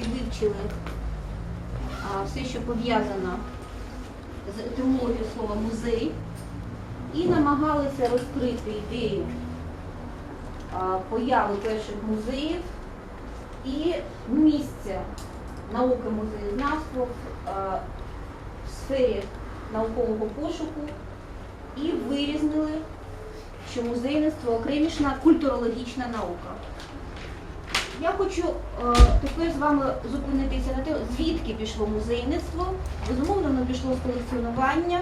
всі вивчили а, все, що пов'язано з етимологією слова музей, і намагалися розкрити ідею а, появи перших музеїв і місця науки музеєзнавства в сфері наукового пошуку і вирізнили, що музейництво окремішна культурологічна наука. Я хочу е, тепер з вами зупинитися на те, звідки пішло музейництво. Безумовно, воно пішло з колекціонування.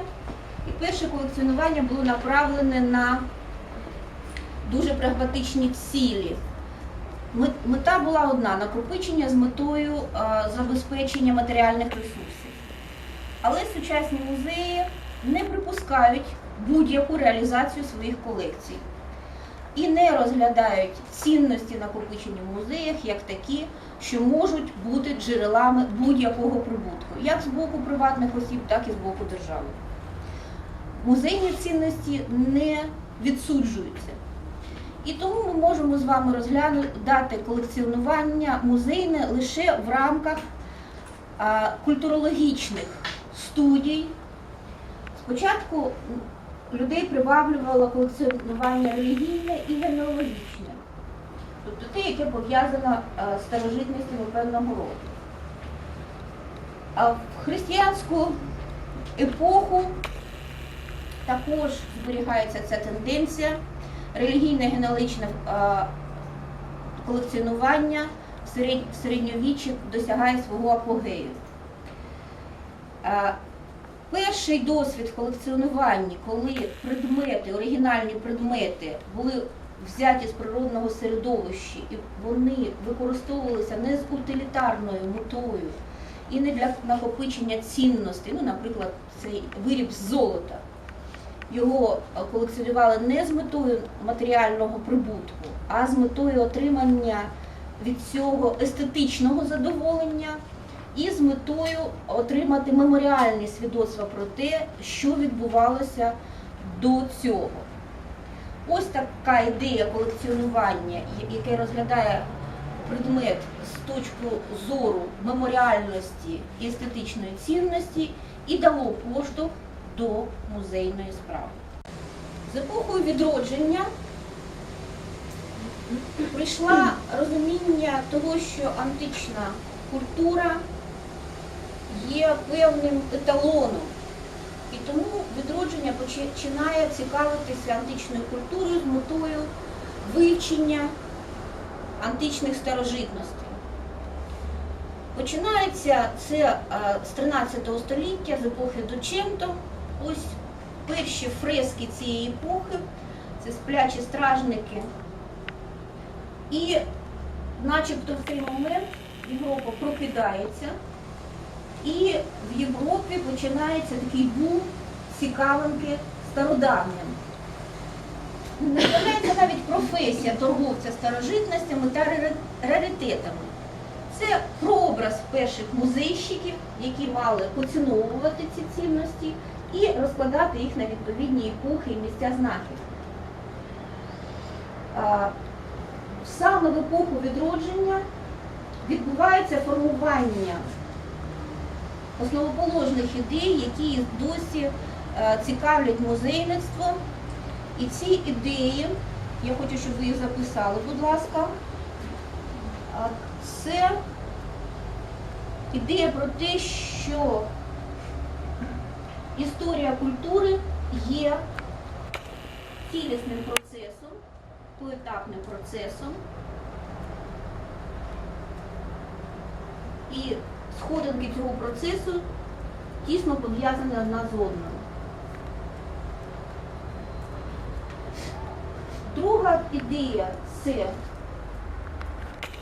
І перше колекціонування було направлене на дуже прагматичні цілі. Мета була одна накопичення з метою е, забезпечення матеріальних ресурсів. Але сучасні музеї не припускають будь-яку реалізацію своїх колекцій і не розглядають цінності накопичені в музеях як такі, що можуть бути джерелами будь-якого прибутку, як з боку приватних осіб, так і з боку держави. Музейні цінності не відсуджуються. І тому ми можемо з вами розглянути дати колекціонування музейне лише в рамках культурологічних студій. Спочатку людей приваблювало колекціонування релігійне і генеалогічне, тобто те, яке пов'язано е, з старожитністю певного роду. А в християнську епоху також зберігається ця тенденція. Релігійне генеалогічне е, колекціонування в середньовіччі досягає свого апогею. Перший досвід колекціонування, коли предмети, оригінальні предмети були взяті з природного середовища і вони використовувалися не з утилітарною метою і не для накопичення цінностей, ну, наприклад, цей виріб з золота. Його е, колекціонували не з метою матеріального прибутку, а з метою отримання від цього естетичного задоволення і з метою отримати меморіальні свідоцтва про те, що відбувалося до цього. Ось така ідея колекціонування, яке розглядає предмет з точки зору меморіальності і естетичної цінності, і дало поштовх до музейної справи. З епохою відродження прийшла розуміння того, що антична культура є певним еталоном. І тому відродження починає цікавитися античною культурою з метою вивчення античних старожитностей. Починається це е, з 13 століття, з епохи Доченто. Ось перші фрески цієї епохи, це сплячі стражники. І начебто в цей момент Європа прокидається, і в Європі починається такий бум цікавинки стародавнім. Не з'являється навіть професія торговця старожитностями та раритетами. Це прообраз перших музейщиків, які мали поціновувати ці цінності і розкладати їх на відповідні епохи і місця. А, Саме в епоху відродження відбувається формування основоположних ідей, які досі е, цікавлять музейництво. І ці ідеї, я хочу, щоб ви їх записали, будь ласка, це ідея про те, що історія культури є цілісним процесом, поетапним процесом. І сходинки цього процесу тісно пов'язані одна з одною. Друга ідея це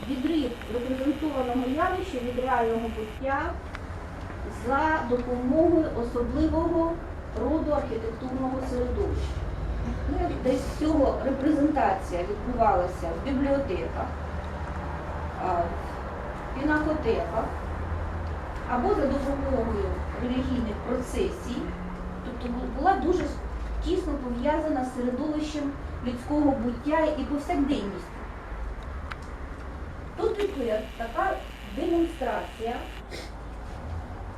відрив репрезентованого явища від реального буття за допомогою особливого роду архітектурного середовища. Ну, Десь з цього репрезентація відбувалася в бібліотеках, в пінакотеках або за допомогою релігійних процесій, тобто була дуже тісно пов'язана з середовищем людського буття і повсякденністю. Тут відповідь така демонстрація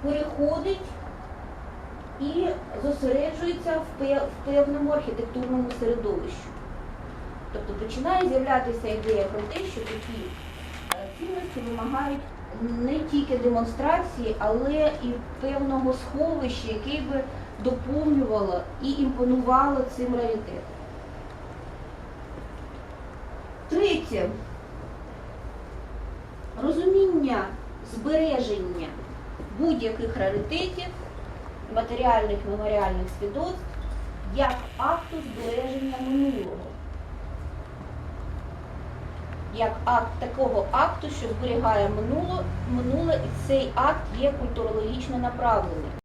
переходить і зосереджується в певному архітектурному середовищі. Тобто починає з'являтися ідея про те, що такі е, цінності вимагають не тільки демонстрації, але і певного сховища, яке би доповнювало і імпонувало цим раритетам. Третє. Розуміння збереження будь-яких раритетів, матеріальних меморіальних свідоцтв як акту збереження минулого. Як акт такого акту, що зберігає минуло, минуле, і цей акт є культурологічно направлений.